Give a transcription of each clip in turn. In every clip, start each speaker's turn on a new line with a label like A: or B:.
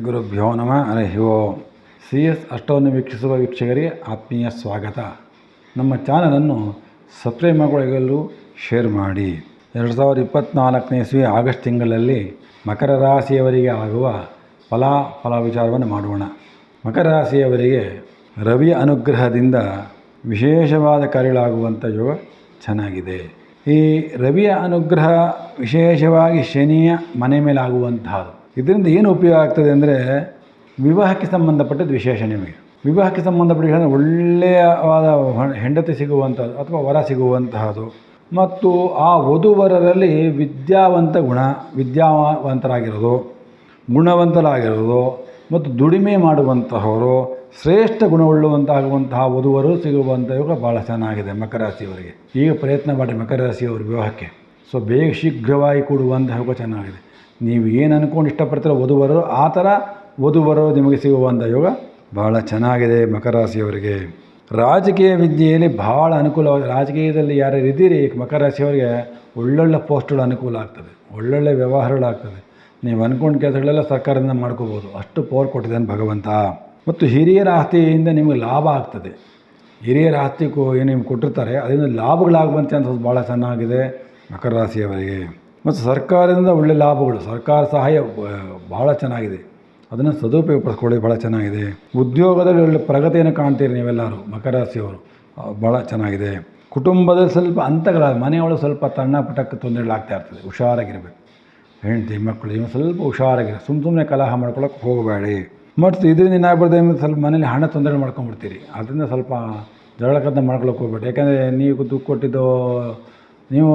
A: ಗುರುಭ್ಯೋ ನಮಃ. ಹರಿ C S ಅಷ್ಟವನ್ನು ವೀಕ್ಷಿಸುವ ವೀಕ್ಷಕರಿಗೆ ಆತ್ಮೀಯ ಸ್ವಾಗತ. ನಮ್ಮ ಚಾನಲನ್ನು ಸಬ್ಸ್ಕ್ರೈಬ್ ಶೇರ್ ಮಾಡಿ. ಎರಡು ಸಾವಿರದ ಇಪ್ಪತ್ತ್ನಾಲ್ಕನೇ ಇಸ್ವಿ ಆಗಸ್ಟ್ ತಿಂಗಳಲ್ಲಿ ಮಕರ ರಾಶಿಯವರಿಗೆ ಆಗುವ ಫಲ ಫಲ ವಿಚಾರವನ್ನು ಮಾಡೋಣ. ಮಕರ ರಾಶಿಯವರಿಗೆ ರವಿಯ ಅನುಗ್ರಹದಿಂದ ವಿಶೇಷವಾದ ಕಾರ್ಯಗಳಾಗುವಂಥ ಯೋಗ ಚೆನ್ನಾಗಿದೆ. ಈ ರವಿಯ ಅನುಗ್ರಹ ವಿಶೇಷವಾಗಿ ಶನಿಯ ಮನೆ ಮೇಲೆ ಆಗುವಂತಹದ್ದು ಇದರಿಂದ ಏನು ಉಪಯೋಗ ಆಗ್ತದೆ ಅಂದರೆ ವಿವಾಹಕ್ಕೆ ಸಂಬಂಧಪಟ್ಟದ್ದು ವಿಶೇಷ ನಿಮಗೆ. ವಿವಾಹಕ್ಕೆ ಸಂಬಂಧಪಟ್ಟ ಒಳ್ಳೆಯವಾದ ಹೆಂಡತಿ ಸಿಗುವಂಥದ್ದು ಅಥವಾ ವರ ಸಿಗುವಂತಹದ್ದು. ಮತ್ತು ಆ ವಧುವರರಲ್ಲಿ ವಿದ್ಯಾವಂತ ಗುಣ, ವಿದ್ಯಾವಂತರಾಗಿರೋದು, ಗುಣವಂತರಾಗಿರೋದು ಮತ್ತು ದುಡಿಮೆ ಮಾಡುವಂತಹವರು, ಶ್ರೇಷ್ಠ ಗುಣವುಳ್ಳುವಂತಾಗುವಂತಹ ವಧುವರು ಸಿಗುವಂಥ ಯೋಗ ಭಾಳ ಚೆನ್ನಾಗಿದೆ ಮಕರ ರಾಶಿಯವರಿಗೆ ಈಗ ಪ್ರಯತ್ನ ಮಾಡಿ ಮಕರ ರಾಶಿಯವರು ವಿವಾಹಕ್ಕೆ. ಸೊ, ಬೇಗ ಶೀಘ್ರವಾಗಿ ಕೂಡುವಂತಹ ಯೋಗ ಚೆನ್ನಾಗಿದೆ. ನೀವು ಏನು ಅನ್ಕೊಂಡು ಇಷ್ಟಪಡ್ತೀರೋ ವಧುವರು ಆ ಥರ ವಧುವರು ನಿಮಗೆ ಸಿಗುವಂಥ ಯೋಗ ಭಾಳ ಚೆನ್ನಾಗಿದೆ ಮಕರ ರಾಶಿಯವರಿಗೆ ರಾಜಕೀಯ ವಿದ್ಯೆಯಲ್ಲಿ ಭಾಳ ಅನುಕೂಲ, ರಾಜಕೀಯದಲ್ಲಿ ಯಾರ್ಯಾರು ಇದ್ದೀರಿ, ಮಕರ ರಾಶಿಯವರಿಗೆ ಒಳ್ಳೊಳ್ಳೆ ಪೋಸ್ಟ್ಗಳು ಅನುಕೂಲ ಆಗ್ತದೆ, ಒಳ್ಳೊಳ್ಳೆ ವ್ಯವಹಾರಗಳಾಗ್ತದೆ ನೀವು ಅಂದ್ಕೊಂಡು ಕೆಲಸಗಳೆಲ್ಲ ಸರ್ಕಾರದಿಂದ ಮಾಡ್ಕೋಬೋದು, ಅಷ್ಟು ಪವರ್ ಕೊಟ್ಟಿದ್ದಾನೆ ಭಗವಂತ. ಮತ್ತು ಹಿರಿಯರ ಆಸ್ತಿಯಿಂದ ನಿಮಗೆ ಲಾಭ ಆಗ್ತದೆ. ಹಿರಿಯರ ಆಸ್ತಿಗೂ ಏನು ನಿಮ್ಗೆ ಕೊಟ್ಟಿರ್ತಾರೆ, ಅದರಿಂದ ಲಾಭಗಳಾಗುವಂತೆ ಅಂತ ಭಾಳ ಚೆನ್ನಾಗಿದೆ ಮಕರ ರಾಶಿಯವರಿಗೆ. ಮತ್ತು ಸರ್ಕಾರದಿಂದ ಒಳ್ಳೆ ಲಾಭಗಳು, ಸರ್ಕಾರ ಸಹಾಯ ಬಹಳ ಚೆನ್ನಾಗಿದೆ. ಅದನ್ನು ಸದುಪಯೋಗ ಪಡಿಸ್ಕೊಳ್ಳಿ ಭಾಳ ಚೆನ್ನಾಗಿದೆ. ಉದ್ಯೋಗದಲ್ಲಿ ಒಳ್ಳೆ ಪ್ರಗತಿಯನ್ನು ಕಾಣ್ತೀರಿ ನೀವೆಲ್ಲರೂ ಮಕರ ರಾಶಿಯವರು ಭಾಳ ಚೆನ್ನಾಗಿದೆ. ಕುಟುಂಬದಲ್ಲಿ ಸ್ವಲ್ಪ ಅಂತಗಳ ಮನೆಯೊಳಗೆ ಸ್ವಲ್ಪ ಸಣ್ಣ ಪುಟ್ಟಕ್ಕೆ ತೊಂದರೆಗಳಾಗ್ತಾ ಇರ್ತದೆ, ಹುಷಾರಾಗಿರಬೇಕು. ಹೆಂಡತಿ ಮಕ್ಕಳು ಇವನು ಸ್ವಲ್ಪ ಹುಷಾರಾಗಿರಿ ಸುಮ್ಮ ಸುಮ್ಮನೆ ಕಲಹ ಮಾಡ್ಕೊಳಕ್ಕೆ ಹೋಗಬೇಡಿ. ಮತ್ತು ಇದರಿಂದ ಏನಾಗ್ಬಾರ್ದು ಸ್ವಲ್ಪ ಮನೇಲಿ ಹಣ ತೊಂದರೆ ಮಾಡ್ಕೊಂಬಿಡ್ತೀರಿ ಅದರಿಂದ ಸ್ವಲ್ಪ ಜಗಳಕ್ಕಂತ ಮಾಡ್ಕೊಳಕ್ಕೆ ಹೋಗ್ಬೇಡಿ. ಯಾಕೆಂದರೆ ನೀವು ದುಡ್ಡು ಕೊಟ್ಟಿದ್ದು ನೀವು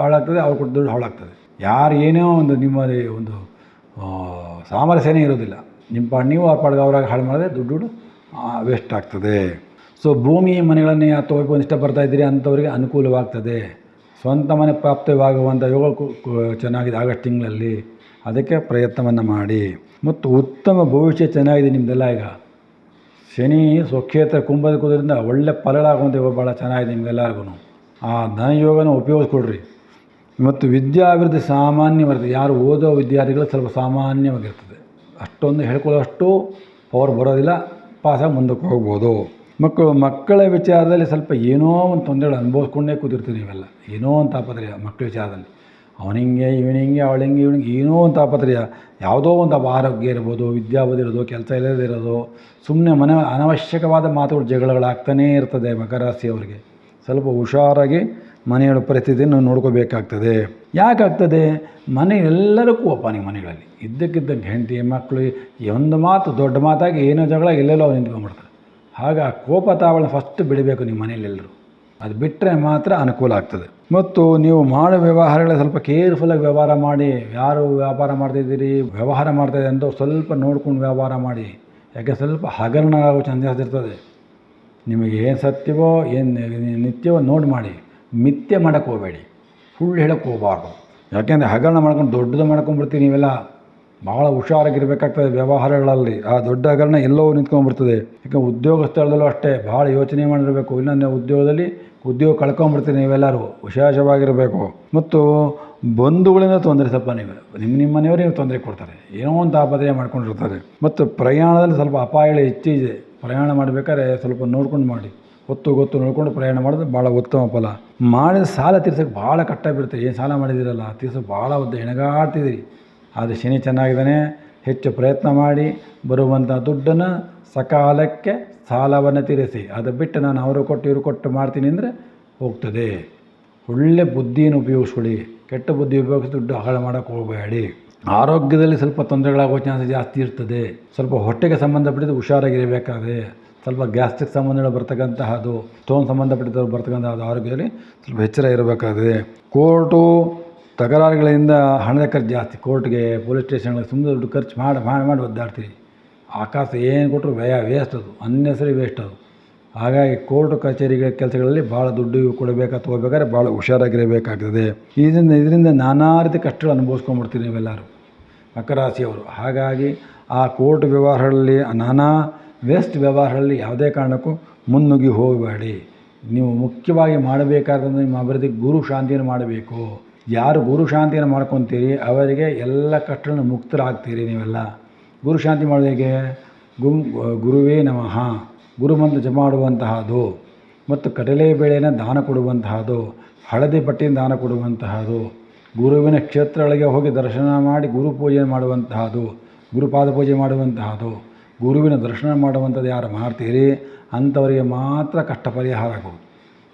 A: ಹಾಳಾಗ್ತದೆ, ಅವ್ರು ಕೊಟ್ಟು ದುಡ್ಡು ಹಾಳಾಗ್ತದೆ. ಯಾರು ಏನೋ ಒಂದು ನಿಮ್ಮಲ್ಲಿ ಒಂದು ಸಾಮರಸ್ಯನೇ ಇರೋದಿಲ್ಲ. ನಿಮ್ಮ ಪಾಡ್, ನೀವು ಅವ್ರ ಪಾಡ್ಗೆ ಅವ್ರಾಗ ಹಾಳು ಮಾಡಿದ್ರೆ ದುಡ್ಡು ವೇಸ್ಟ್ ಆಗ್ತದೆ. ಸೊ ಭೂಮಿ, ಮನೆಗಳನ್ನೇ ಅಥವಾ ಒಂದು ಇಷ್ಟಪಡ್ತಾ ಇದ್ದೀರಿ ಅಂಥವ್ರಿಗೆ ಅನುಕೂಲವಾಗ್ತದೆ. ಸ್ವಂತ ಮನೆ ಪ್ರಾಪ್ತವಾಗುವಂಥ ಯೋಗ ಚೆನ್ನಾಗಿದೆ ಆಗಸ್ಟ್ ತಿಂಗಳಲ್ಲಿ. ಅದಕ್ಕೆ ಪ್ರಯತ್ನವನ್ನು ಮಾಡಿ. ಮತ್ತು ಉತ್ತಮ ಭವಿಷ್ಯ ಚೆನ್ನಾಗಿದೆ ನಿಮ್ಮದೆಲ್ಲ ಈಗ. ಶನಿ, ಸ್ವಕ್ಷೇತ್ರ, ಕುಂಭದ ಕುದರಿಂದ ಒಳ್ಳೆ ಫಲಗಳಾಗುವಂಥ ಭಾಳ ಚೆನ್ನಾಗಿದೆ ನಿಮಗೆಲ್ಲರಿಗೂ ಆ ಧನಯೋಗನ ಉಪಯೋಗಿಸ್ಕೊಡ್ರಿ. ಮತ್ತು ವಿದ್ಯಾಭಿವೃದ್ಧಿ ಸಾಮಾನ್ಯವಾಗಿರ್ತದೆ ಯಾರು ಓದೋ ವಿದ್ಯಾರ್ಥಿಗಳು ಸ್ವಲ್ಪ ಸಾಮಾನ್ಯವಾಗಿರ್ತದೆ. ಅಷ್ಟೊಂದು ಹೇಳ್ಕೊಳ್ಳೋಷ್ಟು ಪವರ್ ಬರೋದಿಲ್ಲ. ಪಾಸಾಗಿ ಮುಂದಕ್ಕೆ ಹೋಗ್ಬೋದು. ಮಕ್ಕಳು, ಮಕ್ಕಳ ವಿಚಾರದಲ್ಲಿ ಸ್ವಲ್ಪ ಏನೋ ಒಂದು ತೊಂದರೆಗಳು ಅನುಭವಿಸ್ಕೊಂಡೇ ಕೂತಿರ್ತೀವಿ ನೀವೆಲ್ಲ. ಏನೋ ಒಂದು ತಾಪತ್ರಯ ಮಕ್ಕಳ ವಿಚಾರದಲ್ಲಿ. ಅವನಿಂಗೆ, ಇವನಿಂಗೆ, ಅವಳಿಂಗೆ, ಇವನಿಗೆ ಏನೋ ಒಂದು ತಾಪತ್ರಯ. ಯಾವುದೋ ಒಂದು ಆರೋಗ್ಯ ಇರ್ಬೋದು, ವಿದ್ಯಾಬುದ್ಧಿ ಇರೋದು, ಕೆಲಸ ಇಲ್ಲದೇ ಇರೋದು ಸುಮ್ಮನೆ ಮನೆ ಅನವಶ್ಯಕವಾದ ಮಾತುಗಳು ಜಗಳಗಳಾಗ್ತಾನೇ ಇರ್ತದೆ ಮಕರ ರಾಶಿಯವರಿಗೆ. ಸ್ವಲ್ಪ ಹುಷಾರಾಗಿ ಮನೆಯ ಪರಿಸ್ಥಿತಿಯನ್ನು ನೋಡ್ಕೋಬೇಕಾಗ್ತದೆ. ಯಾಕಾಗ್ತದೆ? ಮನೆ ಎಲ್ಲರಿಗೂ ನಿಮ್ಮ ಮನೆಗಳಲ್ಲಿ. ಇದ್ದಕ್ಕಿದ್ದಂಗೆ ಹೆಂಡತಿ ಮಕ್ಕಳು ಒಂದು ಮಾತು, ದೊಡ್ಡ ಮಾತಾಗಿ ಏನೋ ಜಗಳ, ಎಲ್ಲೆಲ್ಲೋ ಅವ್ರು ನಿಂತ್ಕೊಂಡ್ಬಿಡ್ತಾರೆ. ಹಾಗೆ ಆ ಕೋಪ ತಾವಳ ಫಸ್ಟ್ ಬಿಡಬೇಕು ನಿಮ್ಮ ಮನೆಯಲ್ಲೆಲ್ಲರೂ. ಅದು ಬಿಟ್ಟರೆ ಮಾತ್ರ ಅನುಕೂಲ ಆಗ್ತದೆ. ಮತ್ತು ನೀವು ಮಾಡೋ ವ್ಯವಹಾರಗಳ ಸ್ವಲ್ಪ ಕೇರ್ಫುಲ್ಲಾಗಿ ವ್ಯವಹಾರ ಮಾಡಿ, ಯಾರು ವ್ಯಾಪಾರ ಮಾಡ್ತಿದ್ದೀರಿ ವ್ಯವಹಾರ ಮಾಡ್ತಾಯಿದೆ ಅಂತ ಸ್ವಲ್ಪ ನೋಡ್ಕೊಂಡು ವ್ಯವಹಾರ ಮಾಡಿ. ಯಾಕೆ ಸ್ವಲ್ಪ ಹಗರಣ ಆಗೋ ಚಾನ್ಸಸ್ ಇರ್ತದೆ. ನಿಮಗೆ ಏನು ಸತ್ಯವೋ, ಏನು ನಿತ್ಯವೋ ನೋಡಿ ಮಾಡಿ. ಮಿಥ್ಯೆ ಮಾಡೋಕ್ಕೆ ಹೋಗಬೇಡಿ. ಸುಳ್ಳು ಹೇಳೋಕ್ಕೆ ಹೋಗಬಾರ್ದು. ಯಾಕೆಂದರೆ ಹಗರಣ ಮಾಡ್ಕೊಂಡು ದೊಡ್ಡದು ಮಾಡ್ಕೊಂಡ್ಬಿಡ್ತೀವಿ ನೀವೆಲ್ಲ. ಭಾಳ ಹುಷಾರಾಗಿರ್ಬೇಕಾಗ್ತದೆ ವ್ಯವಹಾರಗಳಲ್ಲಿ. ಆ ದೊಡ್ಡ ಹಗರಣ ಎಲ್ಲೋ ನಿಂತ್ಕೊಂಡ್ಬಿಡ್ತದೆ. ಯಾಕೆ ಉದ್ಯೋಗ ಸ್ಥಳದಲ್ಲೂ ಅಷ್ಟೇ ಭಾಳ ಯೋಚನೆ ಮಾಡಿರಬೇಕು. ಇಲ್ಲ ಉದ್ಯೋಗದಲ್ಲಿ ಉದ್ಯೋಗ ಕಳ್ಕೊಂಬಿಡ್ತೀರಿ ನೀವೆಲ್ಲರೂ. ವಿಶೇಷವಾಗಿರಬೇಕು. ಮತ್ತು ಬಂಧುಗಳಿಂದ ತೊಂದರೆ ಸ್ವಲ್ಪ ನೀವು. ನಿಮ್ಮ ನಿಮ್ಮ ಮನೆಯವರು ತೊಂದರೆ ಕೊಡ್ತಾರೆ. ಏನೋ ಒಂದು ತಾಪತ್ರಯ ಮಾಡ್ಕೊಂಡಿರ್ತಾರೆ. ಮತ್ತು ಪ್ರಯಾಣದಲ್ಲಿ ಸ್ವಲ್ಪ ಅಪಾಯಗಳು ಹೆಚ್ಚಿದೆ ಪ್ರಯಾಣ ಮಾಡಬೇಕಾದ್ರೆ ಸ್ವಲ್ಪ ನೋಡ್ಕೊಂಡು ಮಾಡಿ. ಹೊತ್ತು ಗೊತ್ತು ನೋಡಿಕೊಂಡು ಪ್ರಯಾಣ ಮಾಡೋದು ಭಾಳ ಉತ್ತಮ ಫಲ. ಮಾಡಿದ ಸಾಲ ತೀರ್ಸೋಕ್ಕೆ ಭಾಳ ಕಷ್ಟ ಬೀರ್ತದೆ ಏನು ಸಾಲ ಮಾಡಿದ್ದೀರಲ್ಲ? ತೀರ್ಸೋಕೆ ಭಾಳ ಉದ್ದ ಹೆಣಗಾಡ್ತಿದ್ದೀರಿ. ಆದರೆ ಶನಿ ಚೆನ್ನಾಗಿದ್ದಾನೆ. ಹೆಚ್ಚು ಪ್ರಯತ್ನ ಮಾಡಿ. ಬರುವಂಥ ದುಡ್ಡನ್ನು ಸಕಾಲಕ್ಕೆ ಸಾಲವನ್ನು ತೀರಿಸಿ. ಅದು ಬಿಟ್ಟು ನಾನು ಅವರು ಕೊಟ್ಟು ಇವರು ಕೊಟ್ಟು ಮಾಡ್ತೀನಿ ಅಂದರೆ ಹೋಗ್ತದೆ. ಒಳ್ಳೆ ಬುದ್ಧಿಯನ್ನು ಉಪಯೋಗಿಸ್ಕೊಳ್ಳಿ. ಕೆಟ್ಟ ಬುದ್ಧಿ ಉಪಯೋಗಿಸಿ ದುಡ್ಡು ಹಾಳು ಮಾಡೋಕ್ಕೆ ಹೋಗಬೇಡಿ. ಆರೋಗ್ಯದಲ್ಲಿ ಸ್ವಲ್ಪ ತೊಂದರೆಗಳಾಗೋ ಚಾನ್ಸ್ ಜಾಸ್ತಿ ಇರ್ತದೆ. ಸ್ವಲ್ಪ ಹೊಟ್ಟೆಗೆ ಸಂಬಂಧಪಟ್ಟಿದ್ದು ಹುಷಾರಾಗಿರಬೇಕಾದ್ರೆ, ಸ್ವಲ್ಪ ಗ್ಯಾಸ್ಟ್ರಿಕ್ ಸಂಬಂಧಗಳು ಬರ್ತಕ್ಕಂತಹದ್ದು, ಸ್ಟೋನ್ ಸಂಬಂಧಪಟ್ಟಿದ್ದು ಬರ್ತಕ್ಕಂಥದ್ದು ಆರೋಗ್ಯದಲ್ಲಿ ಸ್ವಲ್ಪ ಎಚ್ಚರ ಇರಬೇಕಾಗಿದೆ ಕೋರ್ಟು ತಕರಾರುಗಳಿಂದ ಹಣದ ಖರ್ಚು ಜಾಸ್ತಿ. ಕೋರ್ಟ್ಗೆ, ಪೊಲೀಸ್ ಸ್ಟೇಷನ್ಗಳಿಗೆ ಸುಮ್ಮನೆ ದುಡ್ಡು ಖರ್ಚು ಮಾಡಿ ಮಾಡಿ ಮಾಡಿ ಒದ್ದಾಡ್ತೀವಿ ಆಕಾಶ ಏನು ಕೊಟ್ಟರು ವ್ಯಯ ವೇಸ್ಟ್ ಅದು. ಅನ್ನೆಸರಿ ವೇಸ್ಟ್ ಅದು. ಹಾಗಾಗಿ ಕೋರ್ಟ್ ಕಚೇರಿಗಳ ಕೆಲಸಗಳಲ್ಲಿ ಭಾಳ ದುಡ್ಡು ಕೊಡಬೇಕಾ ತಗೋಬೇಕಾದ್ರೆ ಭಾಳ ಹುಷಾರಾಗಿರಬೇಕಾಗ್ತದೆ. ಇದರಿಂದ ಇದರಿಂದ ನಾನಾ ರೀತಿ ಕಷ್ಟಗಳು ಅನುಭವಿಸ್ಕೊಂಡ್ಬಿಡ್ತೀರಿ ನೀವೆಲ್ಲರೂ. ಮಕರ ರಾಶಿಯವರು ಹಾಗಾಗಿ ಆ ಕೋರ್ಟ್ ವ್ಯವಹಾರಗಳಲ್ಲಿ, ನಾನಾ ವೇಸ್ಟ್ ವ್ಯವಹಾರಗಳಲ್ಲಿ ಯಾವುದೇ ಕಾರಣಕ್ಕೂ ಮುನ್ನುಗ್ಗಿ ಹೋಗಬೇಡಿ. ನೀವು ಮುಖ್ಯವಾಗಿ ಮಾಡಬೇಕಾದ್ರೆ ನಿಮ್ಮ ಅಭಿವೃದ್ಧಿ ಗುರು ಶಾಂತಿಯನ್ನು ಮಾಡಬೇಕು. ಯಾರು ಗುರು ಶಾಂತಿಯನ್ನು ಮಾಡ್ಕೊತೀರಿ, ಅವರಿಗೆ ಎಲ್ಲ ಕಷ್ಟಗಳನ್ನು ಮುಕ್ತರಾಗ್ತೀರಿ ನೀವೆಲ್ಲ. ಗುರು ಶಾಂತಿ ಮಾಡೋದು ಗುಮ್ ಗುರುವೇ ನಮಃ. ಗುರುಮಂತ್ರ ಜಪ ಮಾಡುವಂತಹದ್ದು ಮತ್ತು ಕಡಲೆಬೇಳೆನ ದಾನ ಕೊಡುವಂತಹದ್ದು ಹಳದಿ ಬಟ್ಟೆಯನ್ನು ದಾನ ಕೊಡುವಂತಹದ್ದು ಗುರುವಿನ ಕ್ಷೇತ್ರಗಳಿಗೆ ಹೋಗಿ ದರ್ಶನ ಮಾಡಿ ಗುರು ಪೂಜೆ ಮಾಡುವಂತಹದ್ದು ಗುರುಪಾದ ಪೂಜೆ ಮಾಡುವಂತಹದ್ದು ಗುರುವಿನ ದರ್ಶನ ಮಾಡುವಂಥದ್ದು ಯಾರು ಮಾಡ್ತೀರಿ? ಅಂಥವರಿಗೆ ಮಾತ್ರ ಕಷ್ಟ ಪರಿಹಾರ ಆಗುವುದು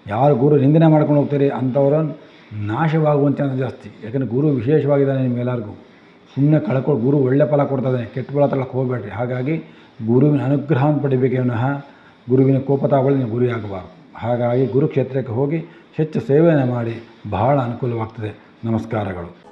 A: ಯಾರು ಗುರು ನಿಂದನೆ ಮಾಡ್ಕೊಂಡು ಹೋಗ್ತೀರಿ ಅಂಥವರ ನಾಶವಾಗುವಂತೆ ಅಂತ ಜಾಸ್ತಿ. ಯಾಕಂದರೆ ಗುರು ವಿಶೇಷವಾಗಿದ್ದಾನೆ ನಿಮ್ಗೆಲ್ಲರಿಗೂ ಸುಮ್ಮನೆ ಕಳ್ಕೊಂಡು ಗುರು ಒಳ್ಳೆ ಫಲ ಕೊಡ್ತಾನೆ ಕೆಟ್ಟ ಫಲ ತಗೊಳಕ್ಕೆ ಹೋಗಬೇಡ್ರಿ. ಹಾಗಾಗಿ ಗುರುವಿನ ಅನುಗ್ರಹವನ್ನು ಪಡಿಬೇಕೇ ವಿನಃ ಗುರುವಿನ ಕೋಪ ಗುರಿ ಆಗಬಾರ್ದು ಹಾಗಾಗಿ ಗುರುಕ್ಷೇತ್ರಕ್ಕೆ ಹೋಗಿ ಹೆಚ್ಚು ಸೇವೆಯನ್ನು ಮಾಡಿ ಬಹಳ ಅನುಕೂಲವಾಗ್ತದೆ. ನಮಸ್ಕಾರಗಳು.